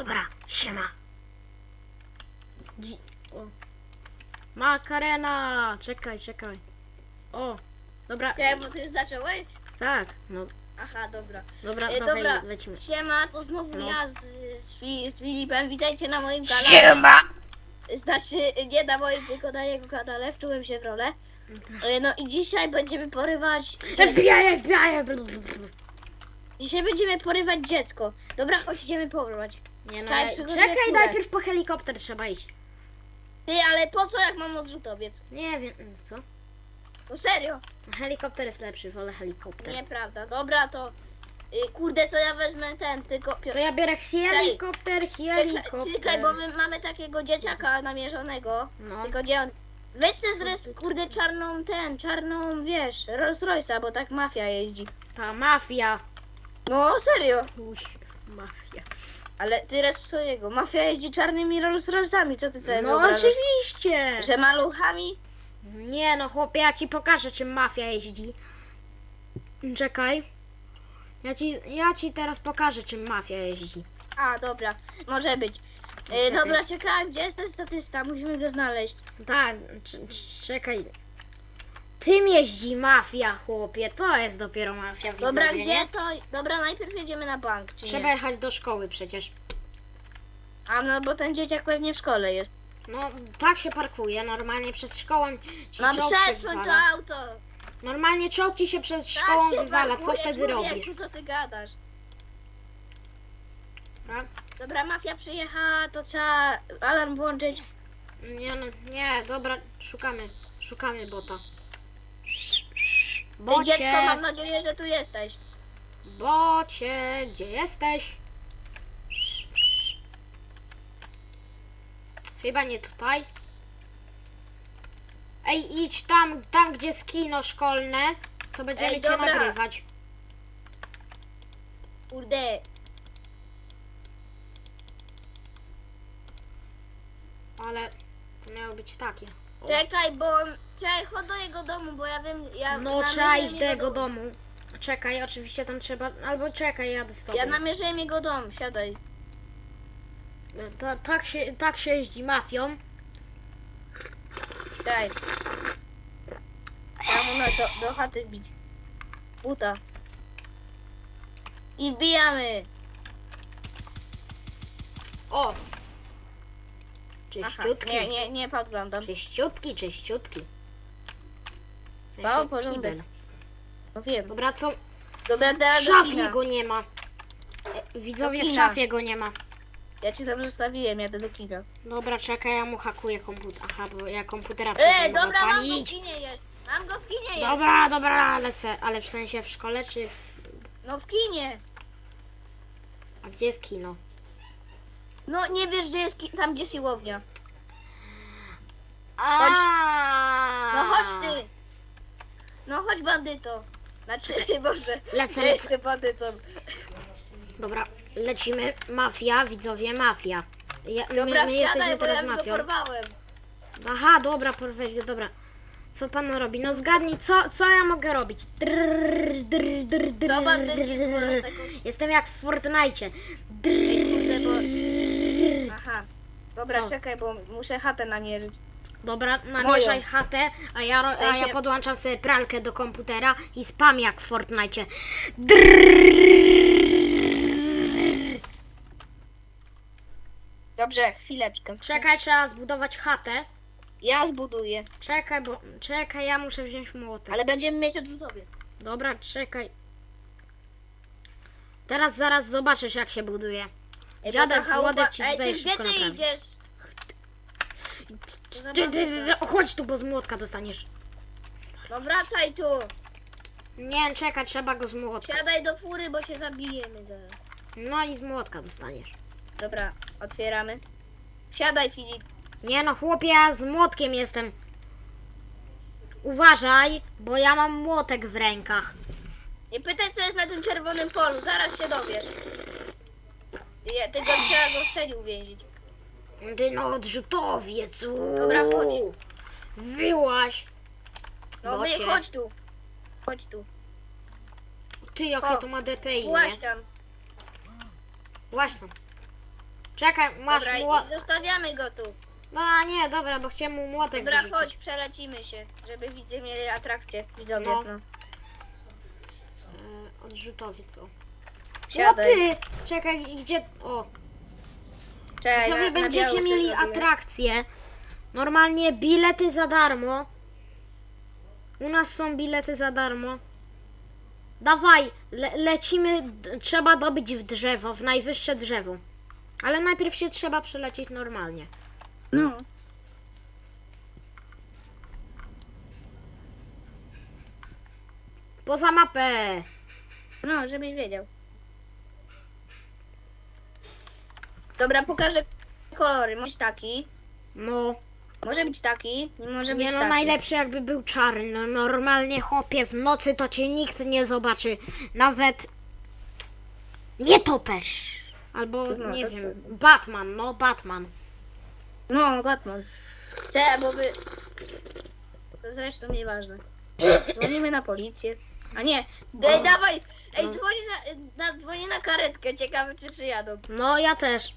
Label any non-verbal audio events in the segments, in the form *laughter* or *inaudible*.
Dobra, siema. Dzi- o. Makarena! Czekaj, czekaj. O, dobra, Czekaj, bo ty już zacząłeś? tak, no, Aha, dobra. dobra, E, dawaj, dobra, lecimy. siema, to znowu No. ja z, z, Fi- z Filipem. Witajcie na moim kanale. Znaczy, nie na moim, tylko na jego kanale. Wczułem się w rolę. E, No i dzisiaj będziemy porywać... FBI, FBI! Dzisiaj będziemy porywać dziecko. Dobra, chodź, idziemy porywać. Nie no, Czekaj, przygotuję czekaj, najpierw po helikopter trzeba iść. Ty, ale po co jak mam odrzutowiec? Nie wiem, co? No serio? Helikopter jest lepszy, wolę helikopter. Nieprawda. Dobra, to... y, Kurde, to ja wezmę ten, tylko... To ja biorę helikopter, Czekaj, helikopter. czekaj, bo my mamy takiego dzieciaka namierzonego. No, Tylko gdzie on... Weź sobie zres, kurde, czarną ten, czarną, wiesz, Rolls Royce'a, bo tak mafia jeździ. ta mafia. No, serio. Kuś, mafia. Ale ty res swojego. Mafia jeździ czarnymi Rolls Royce'ami, co ty sobie No wyobrażasz? oczywiście. Że maluchami? Nie no, chłopie, ja ci pokażę, czym mafia jeździ. Czekaj. Ja ci, ja ci teraz pokażę, czym mafia jeździ. A, dobra, może być. E, czekaj. dobra, czekaj, gdzie jest ten statysta? Musimy go znaleźć. Tak, c- c- czekaj. Tym jeździ mafia, chłopie. To jest dopiero mafia, widzowie, Dobra, nie? gdzie to? Dobra, najpierw jedziemy na bank, czy Trzeba nie? jechać do szkoły przecież. A, no bo ten dzieciak pewnie w szkole jest. No, tak się parkuje. Normalnie przed szkołą ci No czołg się przesuń to wywala. auto. Normalnie czołg ci się przed Tak szkołą się wywala. Co parkuje, wtedy człowieku, robisz? co ty gadasz? Dobra? Dobra, mafia przyjechała, to trzeba alarm włączyć. Nie, no, nie, dobra, szukamy. Szukamy bota. Ty dziecko, mam nadzieję, że tu jesteś. bocie, gdzie jesteś? Chyba nie tutaj. Ej, idź tam, tam gdzie jest kino szkolne, to będziemy Ej, cię dobra. nagrywać. Kurde, Ale to miało być takie. Czekaj, bo. Czekaj, chodź do jego domu, bo ja wiem, ja... No namierzyłem trzeba iść do jego domu. Czekaj, oczywiście tam trzeba. Albo czekaj, jadę z tobą. Ja namierzyłem jego dom, siadaj. To, tak, się, tak się jeździ mafią. Daj. Ja mu na do, do chaty bić. Buta. I wbijamy. O! Aha, Czyściutki. nie, nie, nie podglądam. Czyściutki, czyściutki. W Dbał o sensie porządek. kibel. No wiem. Dobra, co? Dobra, W teraz do szafie kina. go nie ma. E, Widzowie, Do w kina. szafie go nie ma. Ja ci tam zostawiłem, jadę do kina. Dobra, czekaj, ja mu hakuję komputer. Aha, bo ja komputera Ej, przecież dobra, mam go w kinie jest. Mam go w kinie jest. Dobra, dobra, lecę. Ale w sensie w szkole czy w... No w kinie. A gdzie jest kino? No nie wiesz, gdzie jest ki- tam, gdzie siłownia. Chodź. No chodź ty. No chodź bandyto. Znaczy, *laughs* Boże, Lecę, ja lecę. jestem bandytą. Dobra, lecimy. Mafia, widzowie, mafia. Ja, Dobra, my, wsiadaj, jesteśmy bo ja teraz już go mafią. porwałem. Aha, dobra, porweź go, dobra. Co pan robi? No zgadnij, co, co ja mogę robić? Drrr, drrr, drrr, drrr, bandyci drrr. taką... Jestem jak w Fortnite. Kurde, bo... Aha. Dobra, Co? czekaj, bo muszę chatę namierzyć. Dobra, namieszaj Moją. chatę, a ja, ro- W sensie- a ja podłączam sobie pralkę do komputera i spam jak w Fortnite. Dobrze, chwileczkę. Czekaj, trzeba zbudować chatę. Ja zbuduję, Czekaj, bo czekaj, ja muszę wziąć młotek. ale będziemy mieć odrzutowiec. Dobra, czekaj. Teraz zaraz zobaczysz jak się buduje. Dziadek, Władek ci Ej, tutaj ty gdzie szybko ty naprawi. idziesz? Ty, ty, ty, chodź tu, bo z młotka dostaniesz. No wracaj tu. Nie, czekaj, trzeba go z młotka. Siadaj do fury, bo cię zabijemy zaraz. No i z młotka dostaniesz. Dobra, otwieramy. Siadaj, Filip. Nie no, chłopie, ja z młotkiem jestem. Uważaj, bo ja mam młotek w rękach. Nie pytaj, co jest na tym czerwonym polu, zaraz się dowiesz. Je, tylko trzeba go w celi uwięzić. Ty no, odrzutowiec. uuu. Dobra, chodź. Wyłaś. No Bocie. chodź tu. Chodź tu. Ty, jakie to ma DPI, nie? Właź tam. Właśnie. Czekaj, masz Dobra, młot. i zostawiamy go tu. No a nie, dobra, bo chciałem mu młotek Dobra, wyrzucić. chodź, przelecimy się, żeby widzowie mieli atrakcję. Widzowie, No. no. E, odrzutowiec, o. O Siadaj. ty! Czekaj, gdzie... O, Cześć, co wy będziecie mieli atrakcje. Normalnie bilety za darmo. U nas są bilety za darmo. Dawaj, le lecimy, trzeba dobyć w drzewo, w najwyższe drzewo. Ale najpierw się trzeba przelecieć normalnie. No. Poza mapę. No, żebyś wiedział. Dobra, pokażę kolory. Może być taki, No, może być taki, nie może być nie no, taki. najlepszy jakby był czarny. No, normalnie chłopie, w nocy to cię nikt nie zobaczy. Nawet nie topesz. Albo, No, nie to wiem, Batman, no, Batman. No, Batman. Te, bo wy... To zresztą nieważne. Dzwonimy na policję. A nie, Ej, dawaj! Ej, No. dzwonię na, na, dzwonię na karetkę, ciekawe czy przyjadą. No, ja też.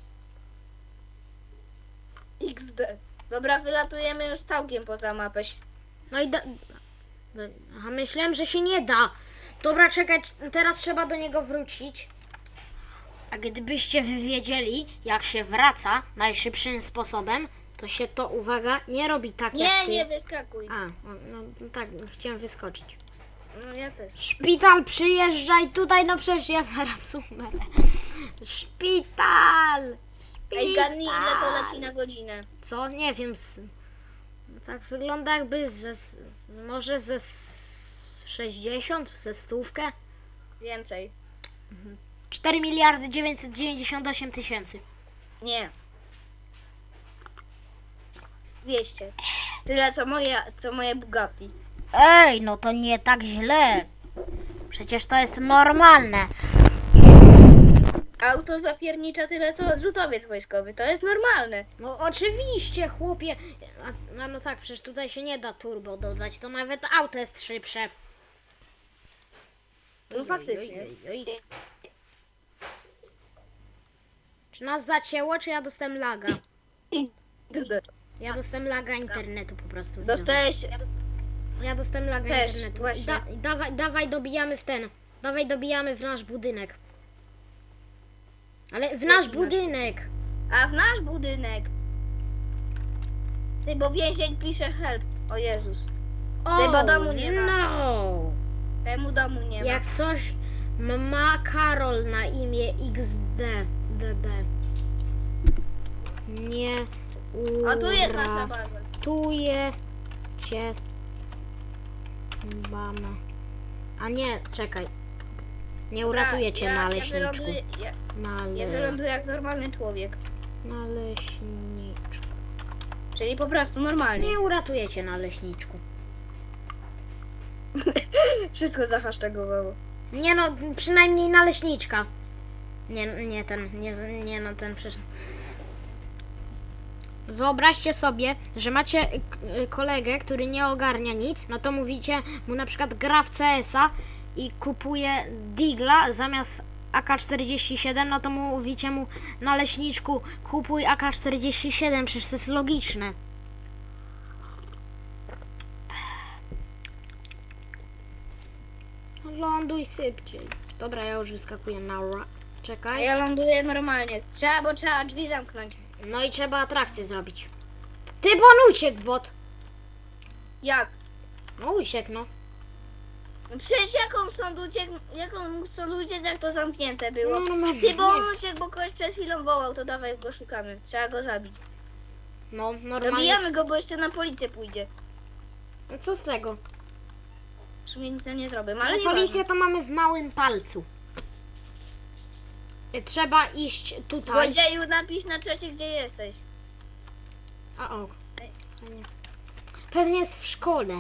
XD. Dobra, wylatujemy już całkiem poza mapę. No i da... Aha, myślałem, że się nie da. Dobra, czekać, teraz trzeba do niego wrócić. A gdybyście wy wiedzieli, jak się wraca najszybszym sposobem, to się to, uwaga, nie robi tak jak Nie, ty. nie wyskakuj. A, no, no tak, chciałem wyskoczyć. No ja też. Szpital, przyjeżdżaj tutaj, no przecież ja zaraz umrę. Szpital! Ej, zgadnij ile to Szpital! leci na godzinę. Co? Nie wiem. Z... Tak wygląda jakby ze, z, może ze s- 60, ze stówkę. Więcej. 4 miliardy 998 tysięcy. Nie. 200. Tyle co moje, co moje Bugatti. Ej, no to nie tak źle. Przecież to jest normalne. Auto zapiernicza tyle co odrzutowiec wojskowy. To jest normalne. No oczywiście, chłopie. A, no, no tak, przecież tutaj się nie da turbo dodać. To nawet auto jest szybsze. No faktycznie. Oj, oj, oj. Czy nas zacięło, czy ja dostałem laga? Ja dostałem laga internetu po prostu. Dostałeś. Ja dostałem laga Też, internetu. właśnie. Da, dawaj, dawaj, dobijamy w ten. Dawaj, dobijamy w nasz budynek. Ale w nasz budynek. A w nasz budynek. Ty, bo więzień pisze help. O Jezus. O, bo domu nie ma. No. Temu domu nie ma. Jak coś ma- Karol na imię XD. DD. Nie A tu jest nasza baza. uratuje cię mama. A nie, czekaj. Nie uratuje cię ja, na ja leśniczku. wyląduję, ja, ja le... wyląduję jak normalny człowiek. na leśniczku. Czyli po prostu normalnie. Nie uratuje cię na leśniczku. *laughs* Wszystko zahasztagowało. Nie no, przynajmniej na leśniczka. Nie, nie ten, nie, nie no ten przecież. Wyobraźcie sobie, że macie y, y, kolegę, który nie ogarnia nic, no to mówicie mu na przykład gra w CS-a i kupuje Digla zamiast AK-47, no to mówicie mu na leśniczku kupuj AK-47, przecież to jest logiczne. Ląduj szybciej. Dobra, ja już wyskakuję na ra. A Czekaj. ja ląduję normalnie. Trzeba, bo trzeba drzwi zamknąć. No i trzeba atrakcję zrobić. Ty, bo on uciekł, bot. Jak? No uciekł, no. No Przecież jaką stąd uciekł, jaką mógł stąd uciec, jak to zamknięte było? No, no, Ty, bo on uciekł, bo kogoś przed chwilą wołał, to dawaj go szukamy. Trzeba go zabić. No, normalnie. Dobijamy go, bo jeszcze na policję pójdzie. No Co z tego? W sumie nic nam nie zrobię, ale No, nie policję to mamy w małym palcu. Y, Trzeba iść tutaj. Złodzieju, napisz na czacie, gdzie jesteś. A o. Fajnie. Pewnie jest w szkole.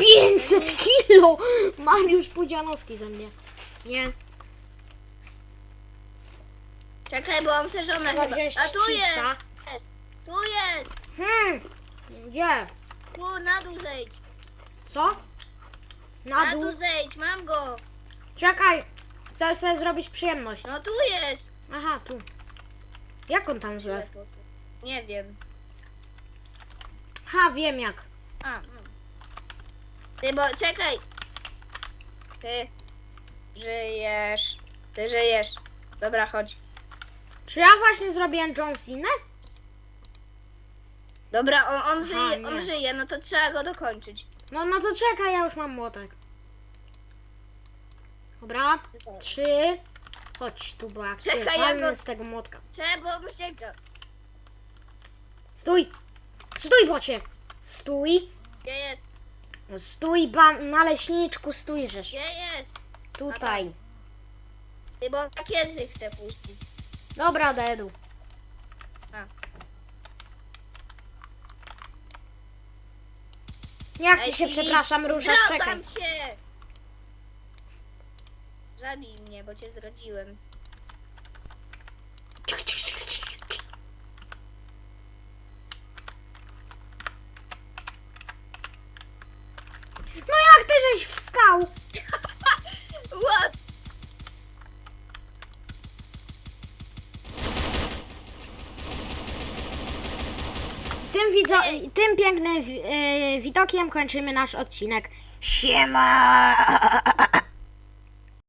Pięćset kilo! Mariusz Pudzianowski ze mnie. Nie. Czekaj, bo mam se żonę Trzeba chyba. wziąć A tu jest! chipsa. Tu jest! Hmm. Gdzie? Tu, na dół zejdź. Co? Na Na dół. dół zejdź, mam go. Czekaj. Chcesz sobie zrobić przyjemność. No tu jest. Aha, tu. Jak on tam zlazł? Nie wiem. Ha, wiem jak. A, no. Ty, bo czekaj. Ty żyjesz. Ty żyjesz. Dobra, chodź. Czy ja właśnie zrobiłem John Cena? Dobra, on, on żyje, nie. on żyje, no to trzeba go dokończyć. No, no to czekaj, ja już mam młotek. Dobra, trzy. Chodź tu, bo jak cię Czekaj, ja walnę go- z tego młotka. Trzeba bo ucieka. Stój! Stój, bocie! Stój! Gdzie jest? Stój, ban na leśniczku, stój, żeż. Gdzie jest? Tutaj. Ty, bo rakiety chcę puścić. Dobra, dedu. A. Jak ty Ej, się, Filip, przepraszam, ruszasz, czekaj. zdradzam cię! Zabij mnie, bo cię zdradziłem. No żeś wstał? What? Tym, widzo, tym pięknym wi- e, widokiem kończymy nasz odcinek. Siema!